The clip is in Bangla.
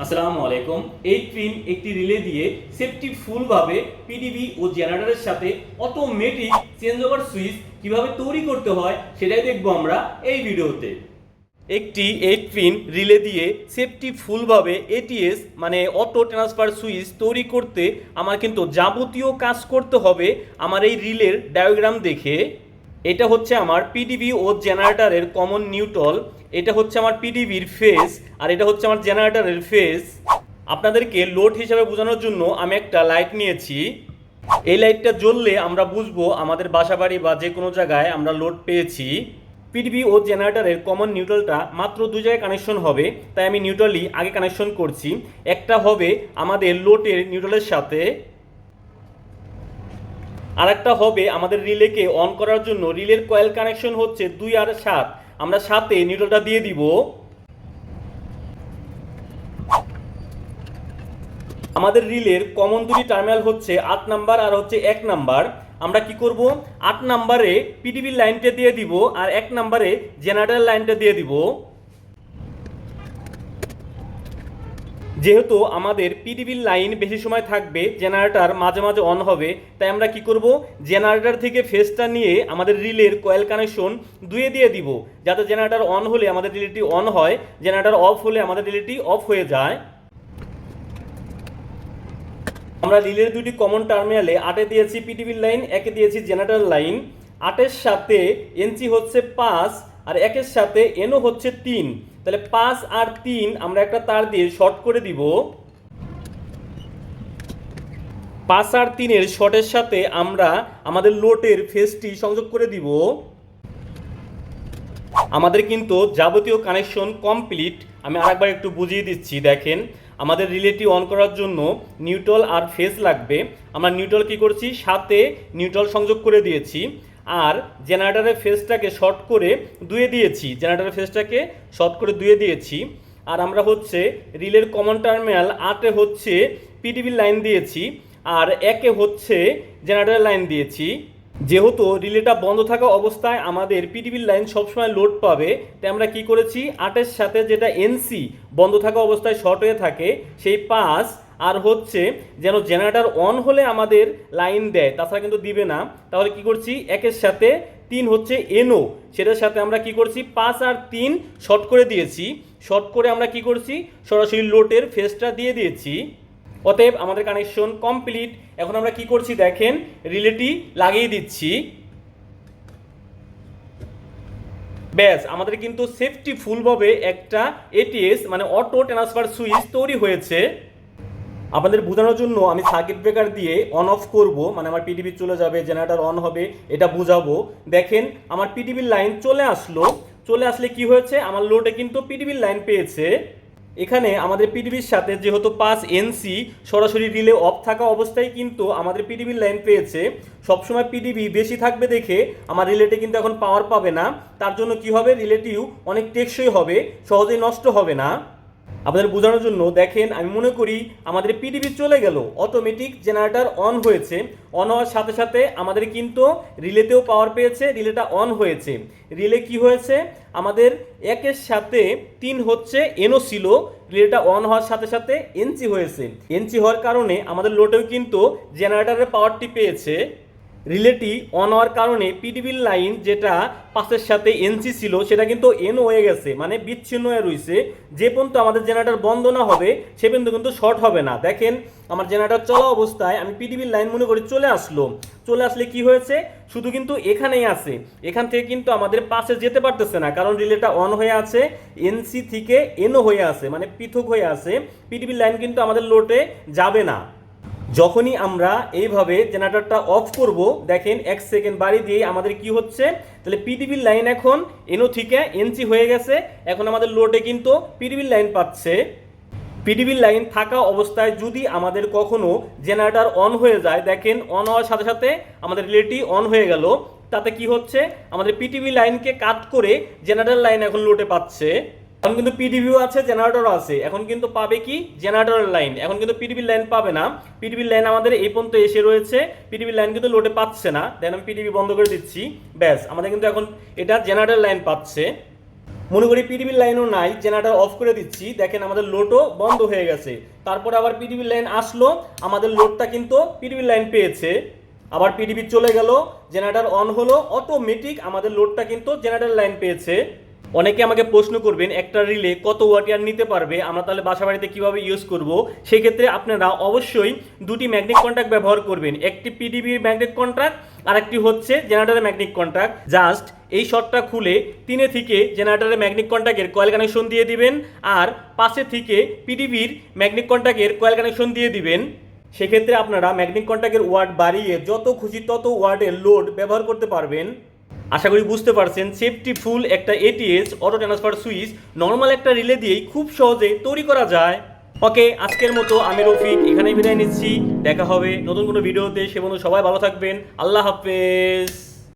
আসসালামু আলাইকুম। এই পিন একটি রিলে দিয়ে সেফটি ফুলভাবে পিডিবি ও জেনারেটরের সাথে অটোমেটিক চেঞ্জ ওভার সুইচ কীভাবে তৈরি করতে হয় সেটাই দেখব আমরা এই ভিডিওতে। একটি এইট পিন রিলে দিয়ে সেফটি ফুলভাবে এটিএস মানে অটো ট্রান্সফার সুইচ তৈরি করতে আমার কিন্তু যাবতীয় কাজ করতে হবে। আমার এই রিলের ডায়াগ্রাম দেখে। এটা হচ্ছে আমার পিডিবি ও জেনারেটরের কমন নিউট্রল এটা হচ্ছে আমার পিডিবির ফেস আর এটা হচ্ছে আমার জেনারেটরের ফেস আপনাদেরকে লোড হিসাবে বোঝানোর জন্য আমি একটা লাইট নিয়েছি। এই লাইটটা জ্বললে আমরা বুঝব আমাদের বাসাবাড়ি বা যে কোনো জায়গায় আমরা লোড পেয়েছি। পিডিবি ও জেনারেটরের কমন নিউট্রালটা মাত্র দুই জায়গায় কানেকশন হবে, তাই আমি নিউট্রালি আগে কানেকশন করছি। একটা হবে আমাদের লোডের নিউট্রালের সাথে আর একটা হবে আমাদের রিলেকে অন করার জন্য রিলের কয়েল কানেকশন হচ্ছে দুই আর সাত। আমরা সাথে নিউট্রালটা দিয়ে দিব। আমাদের রিলের কমন দুটি টার্মিনাল হচ্ছে আট নাম্বার আর হচ্ছে এক নাম্বার। আমরা কি করব? আট নাম্বারে পিডিবি লাইনটা দিয়ে দিব আর এক নাম্বারে জেনারেটর লাইনটা দিয়ে দিব। যেহেতু আমাদের পিডিবির লাইন বেশি সময় থাকবে জেনারেটার মাঝে মাঝে অন হবে, তাই আমরা কি করব? জেনারেটার থেকে ফেসটা নিয়ে আমাদের রিলের কয়েল কানেকশন দুয়ে দিয়ে দিব। যাতে জেনারেটার অন হলে আমাদের রিলেটি অন হয় জেনারেটার অফ হলে আমাদের রিলেটি অফ হয়ে যায়। আমরা রিলের দুটি কমন টার্মিনালে আটে দিয়েছি পিটিভির লাইন একে দিয়েছি জেনারেটর লাইন আটের সাথে এনসি হচ্ছে পাঁচ, আর একের সাথে এনও হচ্ছে তিন। তাহলে পাঁচ আর তিন আমরা একটা তার দিয়ে শর্ট করে দিব। পাঁচ আর তিনের শর্টের সাথে আমরা আমাদের লোটের ফেসটি সংযোগ করে দিব। আমাদের কিন্তু যাবতীয় কানেকশন কমপ্লিট আমি আরেকবার একটু বুঝিয়ে দিচ্ছি, দেখেন। আমাদের রিলেটি অন করার জন্য নিউট্রাল আর ফেস লাগবে। আমরা নিউট্রাল কি করছি? সাথে নিউট্রাল সংযোগ করে দিয়েছি। আর জেনারেটারের ফেসটাকে শর্ট করে দুয়ে দিয়েছি। জেনারেটারের ফেসটাকে শর্ট করে দুয়ে দিয়েছি। আর আমরা হচ্ছে রিলের কমন টার্মিনাল আটে হচ্ছে পিডিবি লাইন দিয়েছি। আর একে হচ্ছে জেনারেটারের লাইন দিয়েছি। যেহেতু রিলেটা বন্ধ থাকা অবস্থায় আমাদের পিডিবির লাইন সবসময় লোড পাবে, তাই আমরা কি করেছি? আটের সাথে যেটা এনসি বন্ধ থাকা অবস্থায় শর্ট হয়ে থাকে, সেই পাস আর হচ্ছে যেন জেনারেটর অন হলে আমাদের লাইন দেয়, তাছাড়া কিন্তু দিবে না। তাহলে কি করছি? একের সাথে তিন হচ্ছে এনও সেটার সাথে আমরা কি করছি? পাঁচ আর তিন শর্ট করে দিয়েছি। শর্ট করে আমরা কি করছি? সরাসরি লোটের ফেসটা দিয়ে দিয়েছি। অতএব আমাদের কানেকশন কমপ্লিট এখন আমরা কি করছি? দেখেন রিলেটি লাগিয়ে দিচ্ছি। ব্যাস, আমাদের কিন্তু সেফটি ফুলভাবে একটা এটিএস মানে অটো ট্রান্সফার সুইচ তৈরি হয়েছে। আপনাদের বোঝানোর জন্য আমি সার্কিট ব্রেকার দিয়ে অন অফ করব মানে আমার পিটিভি চলে যাবে জেনারেটর অন হবে, এটা বোঝাবো। দেখেন, আমার পিটিভির লাইন চলে আসলো। চলে আসলে কি হয়েছে? আমার লোডে কিন্তু পিটিভির লাইন পেয়েছে। এখানে আমাদের পিডিবির সাথে যেহেতু পাঁচ এনসি সরাসরি রিলে অফ থাকা অবস্থায় কিন্তু আমাদের পিডিবির লাইন পেয়েছে। সবসময় পিডিবি বেশি থাকবে দেখে আমার রিলেটে কিন্তু এখন পাওয়ার পাবে না। তার জন্য কি হবে? রিলেটিভ অনেক টেকসই হবে, সহজেই নষ্ট হবে না। আপনাদের বোঝানোর জন্য দেখেন, আমি মনে করি আমাদের পিডিবি চলে গেল। অটোমেটিক জেনারেটর অন হয়েছে। অন হওয়ার সাথে সাথে আমাদের কিন্তু রিলেতেও পাওয়ার পেয়েছে রিলেটা অন হয়েছে। রিলে কি হয়েছে? আমাদের একের সাথে তিন হচ্ছে এনও ছিল রিলেটা অন হওয়ার সাথে সাথে এনসি হয়েছে। এনসি হওয়ার কারণে আমাদের লোটেও কিন্তু জেনারেটারের পাওয়ারটি পেয়েছে। রিলেটি অন হওয়ার কারণে পিডিবির লাইন যেটা পাশের সাথে এনসি ছিল, সেটা কিন্তু এন হয়ে গেছে মানে বিচ্ছিন্ন হয়ে রয়েছে যে পর্যন্ত আমাদের জেনারেটর বন্ধ না হবে, সে পর্যন্ত কিন্তু শর্ট হবে না। দেখেন, আমার জেনারেটর চলা অবস্থায় আমি পিডিবির লাইন মনে করি চলে আসলো। চলে আসলে কি হয়েছে? শুধু কিন্তু এখানেই আছে। এখান থেকে কিন্তু আমাদের পাশে যেতে পারতেছে না, কারণ রিলেটা অন হয়ে আছে এনসি থেকে এনও হয়ে আছে মানে পৃথক হয়ে আছে। পিডিবির লাইন কিন্তু আমাদের লোটে যাবে না। যখনই আমরা এইভাবে জেনারেটরটা অফ করব, দেখেন এক সেকেন্ড বাড়ি দিয়ে আমাদের কি হচ্ছে? তাহলে পিডিবির লাইন এখন এনও থেকে এনসি হয়ে গেছে। এখন আমাদের লোডে কিন্তু পিডিবির লাইন পাচ্ছে। পিডিবির লাইন থাকা অবস্থায় যদি আমাদের কখনো জেনারেটর অন হয়ে যায়, দেখেন অন হওয়ার সাথে সাথে আমাদের রিলেটি অন হয়ে গেল। তাতে কি হচ্ছে? আমাদের পিটিভি লাইনকে কাট করে জেনারেটর লাইন এখন লোটে পাচ্ছে। এখন কিন্তু পিডিভিও আছে জেনারেটরও আছে। এখন কিন্তু পাবে কি? জেনারেটরের লাইন এখন কিন্তু পিডিবির লাইন পাবে না। পিডিবির লাইন আমাদের এই পর্যন্ত এসে রয়েছে। পিডিবির লাইন কিন্তু লোডে পাচ্ছে না। দেন আমি পিডিবি বন্ধ করে দিচ্ছি। ব্যাস, আমাদের কিন্তু এখন এটা জেনারেটর লাইন পাচ্ছে। মনে করি পিডিবির লাইনও নাই। জেনারেটর অফ করে দিচ্ছি। দেখেন আমাদের লোডও বন্ধ হয়ে গেছে। তারপর আবার পিডিবির লাইন আসলো। আমাদের লোডটা কিন্তু পিডিবির লাইন পেয়েছে। আবার পিডিবি চলে গেল। জেনারেটর অন হলো। অটোমেটিক আমাদের লোডটা কিন্তু জেনারেটর লাইন পেয়েছে। অনেকে আমাকে প্রশ্ন করবেন, একটা রিলে কত ওয়াটিয়ার নিতে পারবে, আমরা তাহলে বাসা বাড়িতে কীভাবে ইউজ করব? সেক্ষেত্রে আপনারা অবশ্যই দুটি ম্যাগনেটিক কন্ট্যাক্ট ব্যবহার করবেন, একটি পিডিবির ম্যাগনেটিক কন্ট্রাক্ট আর একটি হচ্ছে জেনারেটারের ম্যাগনেটিক কন্ট্রাক্ট জাস্ট এই শর্টটা খুলে তিনে থেকে জেনারেটারের ম্যাগনেটিক কন্ট্যাক্টের কয়েল কানেকশন দিয়ে দিবেন আর পাশে থেকে পিডিবির ম্যাগনেটিক কন্ট্যাক্টের কয়েল কানেকশন দিয়ে দিবেন। সেক্ষেত্রে আপনারা ম্যাগনেটিক কন্ট্যাক্টের ওয়ার্ড বাড়িয়ে যত খুশি তত ওয়ার্ডের লোড ব্যবহার করতে পারবেন। আশা করি বুঝতে পারছেন সেফটি ফুল একটা ATS auto transfer switch normal একটা রিলে দিয়েই খুব সহজে তৈরি করা যায়। ওকে আজকের মতো আমি রফিক, এখানেই বিদায় নিচ্ছি, দেখা হবে নতুন কোনো ভিডিওতে, সে বন্ধু সবাই ভালো থাকবেন, আল্লাহ হাফেজ।